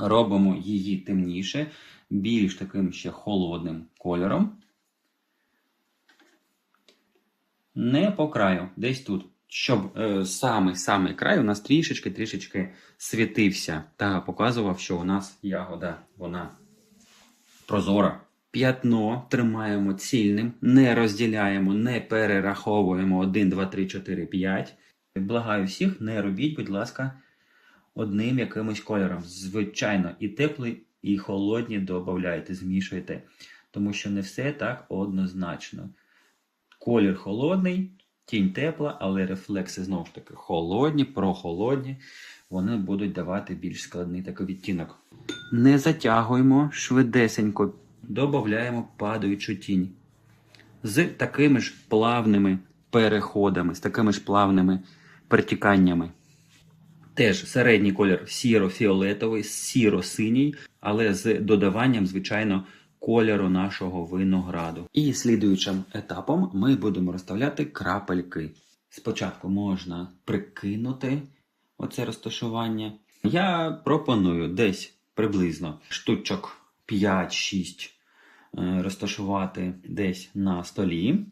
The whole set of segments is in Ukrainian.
робимо її темніше, більш таким ще холодним кольором. Не по краю, десь тут. Щоб е, самий самий край у нас трішечки трішечки світився та показував, що у нас ягода вона прозора. П'ятно тримаємо цільним, не розділяємо, не перераховуємо 1, 2, 3, 4, 5. Благаю всіх, не робіть, будь ласка, одним якимось кольором. Звичайно, і теплий, і холодні додавайте, змішуйте. Тому що не все так однозначно. Колір холодний, тінь тепла, але рефлекси знову ж таки холодні, прохолодні. Вони будуть давати більш складний такий відтінок. Не затягуємо швидесенько, додаємо падаючу тінь. З такими ж плавними переходами, з такими ж плавними перетіканнями. Теж середній колір сіро-фіолетовий, сіро-синій, але з додаванням, звичайно, кольору нашого винограду. І слідуючим етапом ми будемо розставляти крапельки. Спочатку можна прикинути оце розташування. Я пропоную десь приблизно штучок 5-6 е, розташувати десь на столі.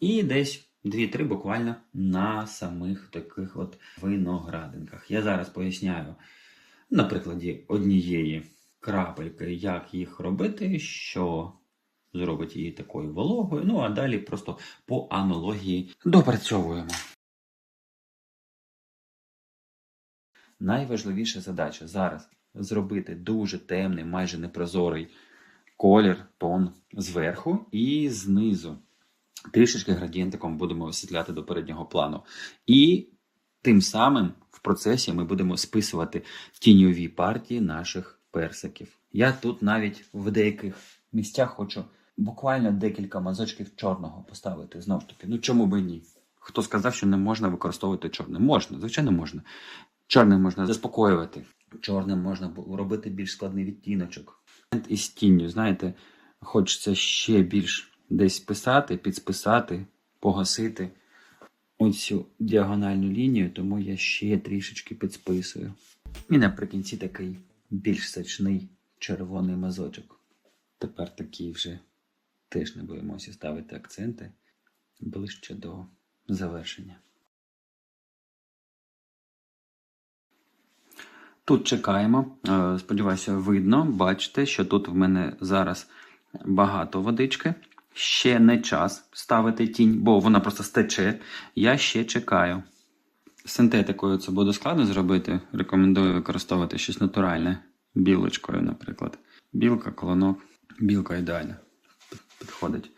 І десь 2-3 буквально на самих таких от виноградинках. Я зараз поясняю на прикладі однієї крапельки, як їх робити, що зробить її такою вологою. Ну а далі просто по аналогії допрацьовуємо. Найважливіша задача зараз зробити дуже темний, майже непрозорий колір, тон зверху і знизу. Трішечки градієнтиком будемо освітляти до переднього плану. І тим самим в процесі ми будемо списувати тіньові партії наших персиків. Я тут навіть в деяких місцях хочу буквально декілька мазочків чорного поставити. Знову ж таки, ну чому би ні? Хто сказав, що не можна використовувати чорне? Можна, звичайно, можна. Чорним можна заспокоювати. Чорним можна робити більш складний відтіночок. Із тінню, знаєте, хочеться ще більш десь писати, підсписати, погасити оцю діагональну лінію, тому я ще трішечки підсписую. І наприкінці такий більш сочний червоний мазочок. Тепер такі вже теж не боїмося ставити акценти ближче до завершення. Тут чекаємо. Е, Сподіваюся, видно. Бачите, що тут в мене зараз багато водички. Ще не час ставити тінь, бо вона просто стече. Я ще чекаю. Синтетикою це буде складно зробити. Рекомендую використовувати щось натуральне. Білочкою, наприклад. Білка, колонок. Білка ідеально підходить.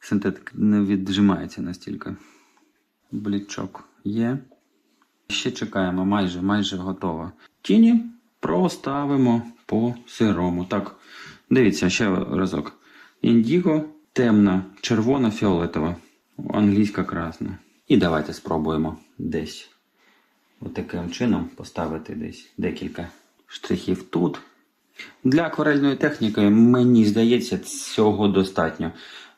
Синтетик не віджимається настільки. Блічок є. Ще чекаємо, майже, майже готово. Тіні проставимо по сирому. Так, дивіться ще разок. Індіго, темна, червона, фіолетова, англійська красна. І давайте спробуємо десь отаким чином поставити десь декілька штрихів тут. Для акварельної техніки, мені здається, цього достатньо.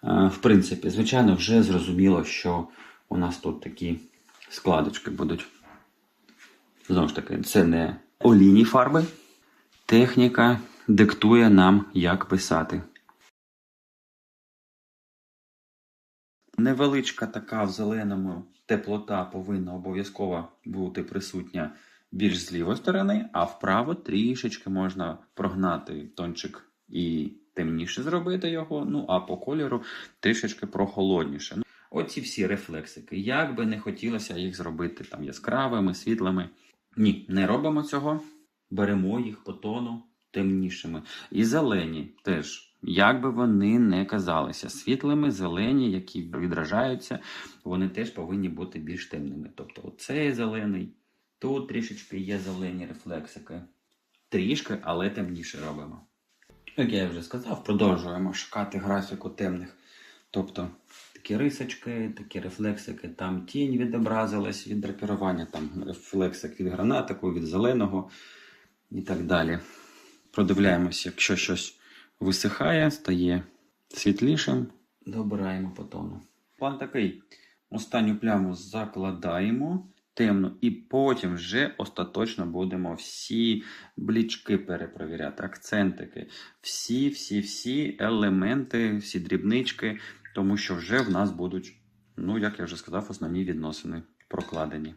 Е, В принципі, звичайно, вже зрозуміло, що у нас тут такі складочки будуть. Знову ж таки, це не олійні фарби. Техніка диктує нам, як писати. Невеличка така в зеленому теплота повинна обов'язково бути присутня більш з лівої сторони, а вправо трішечки можна прогнати тончик і темніше зробити його. Ну а по кольору трішечки прохолодніше. Ну, Оці всі рефлексики. Як би не хотілося їх зробити там яскравими, світлими. Ні, не робимо цього. Беремо їх по тону темнішими. І зелені теж. Як би вони не казалися, світлими, зелені, які відражаються, вони теж повинні бути більш темними. Тобто, оцей зелений, тут трішечки є зелені рефлексики. Трішки, але темніше робимо. Як я вже сказав, продовжуємо шукати графіку темних. Тобто такі рисочки, такі рефлексики, там тінь відобразилась від драпірування, там рефлексик від гранатику, від зеленого і так далі. Продивляємося, якщо щось висихає, стає світлішим, добираємо по тону. План такий: останню пляму закладаємо темну. І потім вже остаточно будемо всі блічки перепровіряти, акцентики, всі, всі, всі елементи, всі дрібнички, тому що вже в нас будуть, ну як я вже сказав, основні відносини прокладені.